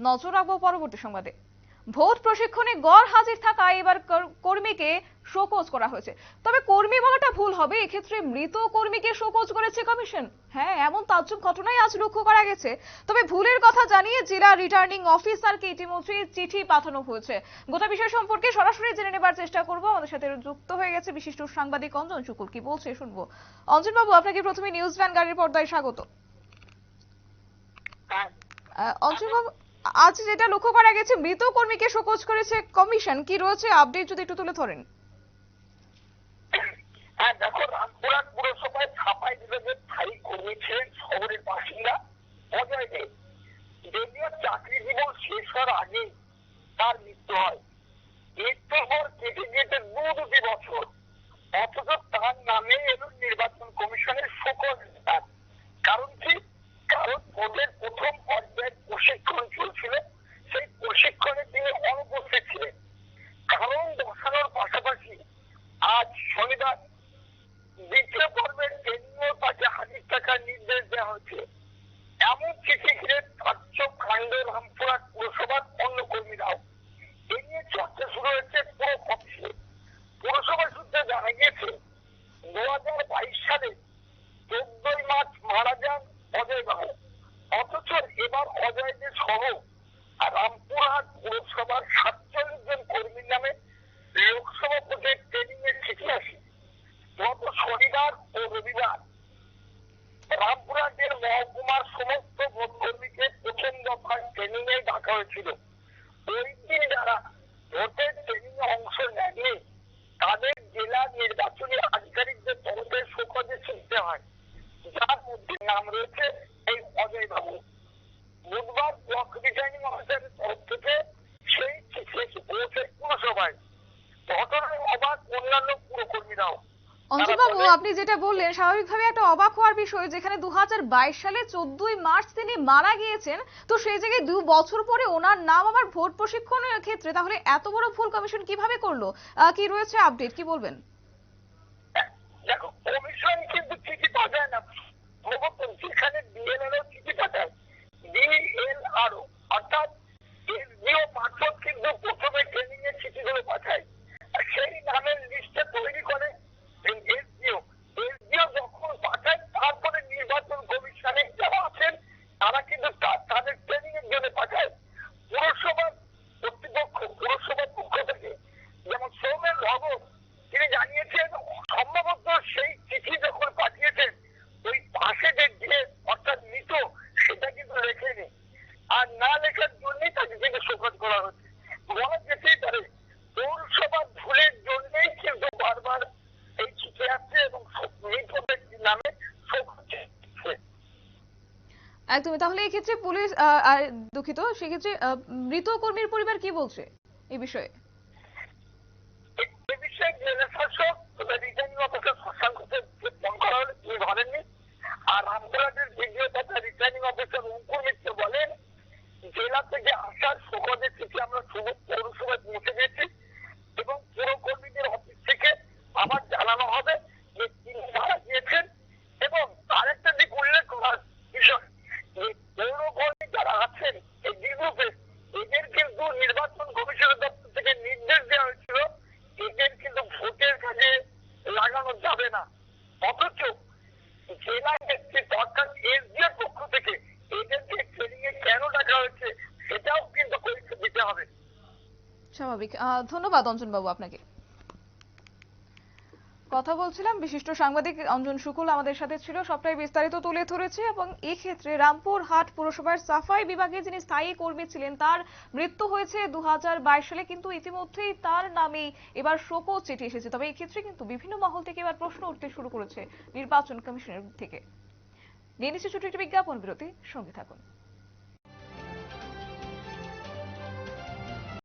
নজর রাখব পরবর্তী সংবাদে। ভোট প্রশিক্ষণে গড় হাজির থাকা এবার কর- কর্মীকে শোকজ করা হয়েছে। তবে কর্মী বলাটা ভুল হবে এক্ষেত্রে মৃত কর্মীকে শোকজ করেছে কমিশন। হ্যাঁ এমন তাজ্জব ঘটনাই আজ লক্ষ্য করা গেছে। তবে ভুলের কথা জানিয়ে জেলা রিটার্নিং অফিসারকে ইতিমধ্যে চিঠি পাঠানো হয়েছে। গোটা বিষয় সম্পর্কে সরাসরি জেনে নেবার চেষ্টা করব। আমাদের সাথে যুক্ত হয়ে গেছে বিশিষ্ট সাংবাদিক অঞ্জন শুকুল কি বলছে শুনব। অঞ্জন বাবু আপনাকে প্রথমে নিউজ ভ্যান গাড়ির পর্দায় স্বাগত। হ্যাঁ। আহ, অঞ্জনবাবু আজ যেটা লক্ষ্য করা গেছে, মৃত কর্মীকে শোকজ করেছে কমিশন। কি রয়েছে আপডেট যদি একটু তুলে ধরেন? হ্যাঁ দেখো, রামপুরহাট পুরসভায় ছাপাই স্থায়ী কর্মী ছিলেন শহরের বাসিন্দা অজয় দেব যদিও চাকরি জীবন শেষ হওয়ার তার মৃত্যু হয় মৃত্যুর পর কেটে দু দুটি বছর। অথচ তার নামে এলো নির্বাচন কমিশনের শোকজ ডাক। কারণ কি কারণ ভোটের প্রথম পর্যায়ের প্রশিক্ষণ চলছিল সেই প্রশিক্ষণে তিনি অনুপস্থিত ছিলেন কারণ দর্শানোর পাশাপাশি আজ শনিবার দ্বিতীয় পর্বের ট্রেনিংও তাকে হাজির থাকার নির্দেশ দেওয়া হয়েছে এমন চিঠি ঘিরে তাজ্জব কাণ্ড রামপুরহাট পুরসভার অন্য কর্মীরাও এ নিয়ে চর্চা শুরু হয়েছে পুরো অফিসে পুরসভা সূত্রে জানা গিয়েছে দু হাজার বাইশ সালে চোদ্দই মার্চ মারা যান অজয় বাবু অথচ এবার অজয়দের সহ রামপুরহাট পুরসভার সাতচল্লিশ জন কর্মীর নামে লোকসভা ভোটের ট্রেনিং এর চিঠি আসে গত শনিবার ও রবিবার রামপুরহাটের মহকুমার সমস্ত ভোট কর্মীকে প্রথম দফার ট্রেনিং এ ডাকা হয়েছিল ওই দিন যারা ভোটের ট্রেনিং এ অংশ নেয়নি তাদের জেলা নির্বাচনী আধিকারিকদের তরফে শোকজে চিনতে হয় যার মধ্যে নাম রয়েছে এই অজয় বাবু। বুধবার ব্লক রিটার্নিং অফিসারের তরফ থেকে সেই এসে পৌঁছে পুরসভায়। ঘটনায় অবাক অন্যান্য পুরকর্মীরাও। অঞ্জনবাবু আপনি যেটা বললেন স্বাভাবিকভাবে একটা অবাক হওয়ার বিষয় যেখানে দু সালে চোদ্দই মার্চ তিনি মারা গিয়েছেন তো সেই জায়গায় দু বছর পরে ওনার নাম আবার ভোট প্রশিক্ষণের ক্ষেত্রে তাহলে এত বড় ভুল কমিশন কীভাবে করল? কি রয়েছে আপডেট কি বলবেন? দেখো কমিশন কিন্তু চিঠি পাঠায় না প্রবর্তন যেখানে বিএলআরও চিঠি পাঠায় বিএলআরও অর্থাৎ এসডিও মারফত কিন্তু প্রথমে ট্রেনিং এর চিঠিগুলো পাঠায় আর সেই নামের লিস্টটা তৈরি করে এসডিও এসডিও যখন পাঠায় তারপরে নির্বাচন কমিশনে যারা আছেন তারা কিন্তু তা- তাদের ট্রেনিং এর জন্য পাঠায় পুরসভার কর্তৃপক্ষ পুরসভার পক্ষ থেকে যেমন সৌমেন ভগত তিনি জানিয়েছেন সম্ভবত সেই চিঠি যখন পাঠিয়েছেন ওই পাশে যে ডেট অর্থাৎ মৃত সেটা কিন্তু লেখেনি আর না লেখার জন্যই তাকে কিন্তু শোকজ করা হচ্ছে বলা যেতেই পারে পৌরসভার ভুলের জন্যই কিন্তু বারবার এই চিঠি আসছে এবং শোক- মৃত ব্যক্তির নামে শোকজ হচ্ছে একদমই। তাহলে এই ক্ষেত্রে পুলিশ দুঃখিত সেক্ষেত্রে মৃত কর্মীর পরিবার কি বলছে এই বিষয়ে? যাবে না। অথচ জেলা নেতৃত্ব অর্থাৎ এসডিএর পক্ষ থেকে। এদেরকে ট্রেনিং এ কেন ডাকা হয়েছে, সেটাও কিন্তু পরীক্ষা দিতে হবে। স্বাভাবিক। ধন্যবাদ অঞ্জন বাবু আপনাকে। কথা বলছিলাম। বিশিষ্ট সাংবাদিক অঞ্জন শুকুল আমাদের সাথে ছিল। সবটাই বিস্তারিত তুলে ধরেছে এবং এই ক্ষেত্রে রামপুর হাট পুরসভার সাফাই বিভাগে যিনি স্থায়ী কর্মী ছিলেন, তার মৃত্যু হয়েছে দু হাজার বাইশ সালে। কিন্তু ইতিমধ্যেই তার নামে এবার শোকজ চিঠি এসেছে। তবে এই ক্ষেত্রে কিন্তু বিভিন্ন মহল থেকে এবার প্রশ্ন উঠতে শুরু করেছে নির্বাচন কমিশনের থেকে। নিয়ে নিচ্ছে ছোট একটি বিজ্ঞাপন বিরতি। সঙ্গে থাকুন।